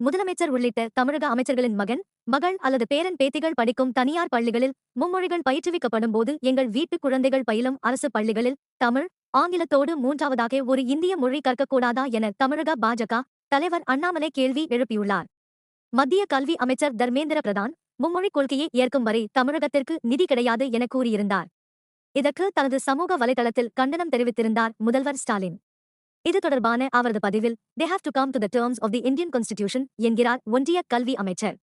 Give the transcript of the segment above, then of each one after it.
முதலமைச்சர் உள்ளிட்ட தமிழக அமைச்சர்களின் மகன் மகள் அல்லது பேரன் பேத்திகள் படிக்கும் தனியார் பள்ளிகளில் மும்மொழிகள் பயிற்றுவிக்கப்படும் போது எங்கள் வீட்டு குழந்தைகள் பயிலும் அரசு பள்ளிகளில் தமிழ் ஆங்கிலத்தோடு மூன்றாவதாக ஒரு இந்திய மொழி கற்கக்கூடாதா என தமிழக பாஜக தலைவர் அண்ணாமலை கேள்வி எழுப்பியுள்ளார். மத்திய கல்வி அமைச்சர் தர்மேந்திர பிரதான் மும்மொழிக் கொள்கையை ஏற்கும் வரை தமிழகத்திற்கு நிதி கிடையாது என கூறியிருந்தார். இதற்கு தனது சமூக வலைதளத்தில் கண்டனம் தெரிவித்திருந்தார் முதல்வர் ஸ்டாலின். இது தொடர்பான அவரது பதிவில் they have to come to the terms of the Indian constitution என்கிறார் ஒன்றிய கல்வி அமைச்சர்.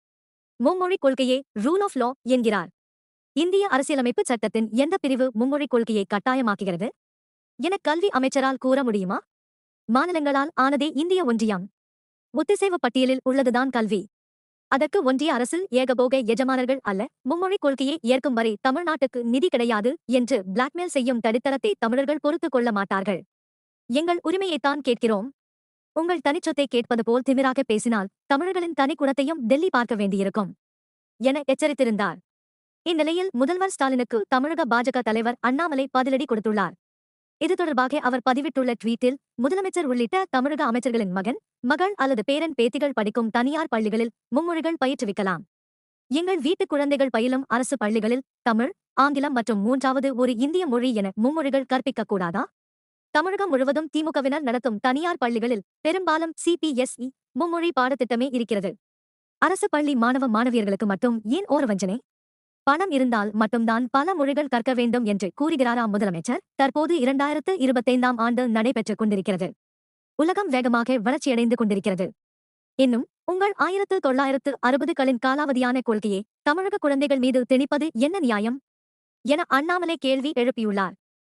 மும்மொழிக் கொள்கையே ரூல் ஆஃப் லா என்கிறார். இந்திய அரசியலமைப்பு சட்டத்தின் எந்த பிரிவு மும்மொழிக் கொள்கையை கட்டாயமாக்குகிறது? என கல்வி அமைச்சரால் கூற முடியுமா? மாநிலங்களால் ஆனதே இந்திய ஒன்றியம். ஒத்திசைவு பட்டியலில் உள்ளதுதான் கல்வி. அதற்கு ஒன்றிய அரசு ஏகபோக எஜமானர்கள் அல்ல. மும்மொழிக் கொள்கையை ஏற்கும் வரை தமிழ்நாட்டுக்கு நிதி கிடையாது என்று பிளாக்மெயில் செய்யும் தடித்தரத்தை தமிழர்கள் பொறுத்துக் கொள்ள மாட்டார்கள். எங்கள் உரிமையைத்தான் கேட்கிறோம். உங்கள் தனிச்சொத்தை கேட்பது போல் திமிராக பேசினால் தமிழர்களின் தனிக்குணத்தையும் டெல்லி பார்க்க வேண்டியிருக்கும் என எச்சரித்திருந்தார். இந்நிலையில் முதல்வர் ஸ்டாலினுக்கு தமிழக பாஜக தலைவர் அண்ணாமலை பதிலடி கொடுத்துள்ளார். இது தொடர்பாக அவர் பதிவிட்டுள்ள ட்வீட்டில் முதலமைச்சர் உள்ளிட்ட தமிழக அமைச்சர்களின் மகன் மகள் அல்லது பேரன் பேத்திகள் படிக்கும் தனியார் பள்ளிகளில் மும்மொழிகள் பயிற்றுவிக்கலாம். எங்கள் வீட்டுக் குழந்தைகள் பயிலும் அரசு பள்ளிகளில் தமிழ் ஆங்கிலம் மற்றும் மூன்றாவது ஒரு இந்திய மொழி என மும்மொழிகள் கற்பிக்கக்கூடாதா தமிழகம் முழுவதும் திமுகவினர் நடத்தும் தனியார் பள்ளிகளில் பெரும்பாலும் சிபிஎஸ்இ மும்மொழி பாடத்திட்டமே இருக்கிறது. அரசு பள்ளி மாணவ மாணவியர்களுக்கு மட்டும் ஏன் ஓரவஞ்சனை? பணம் இருந்தால் மட்டும்தான் பல மொழிகள் கற்க வேண்டும் என்று கூறுகிறாரா முதலமைச்சர்? தற்போது இரண்டாயிரத்து இருபத்தைந்தாம் ஆண்டு நடைபெற்றுக் கொண்டிருக்கிறது. உலகம் வேகமாக வளர்ச்சியடைந்து கொண்டிருக்கிறது. இன்னும் உங்கள் ஆயிரத்து தொள்ளாயிரத்து அறுபதுகளின் காலாவதியான கொள்கையை தமிழக குழந்தைகள் மீது திணிப்பது என்ன நியாயம்? என அண்ணாமலை கேள்வி எழுப்பியுள்ளார்.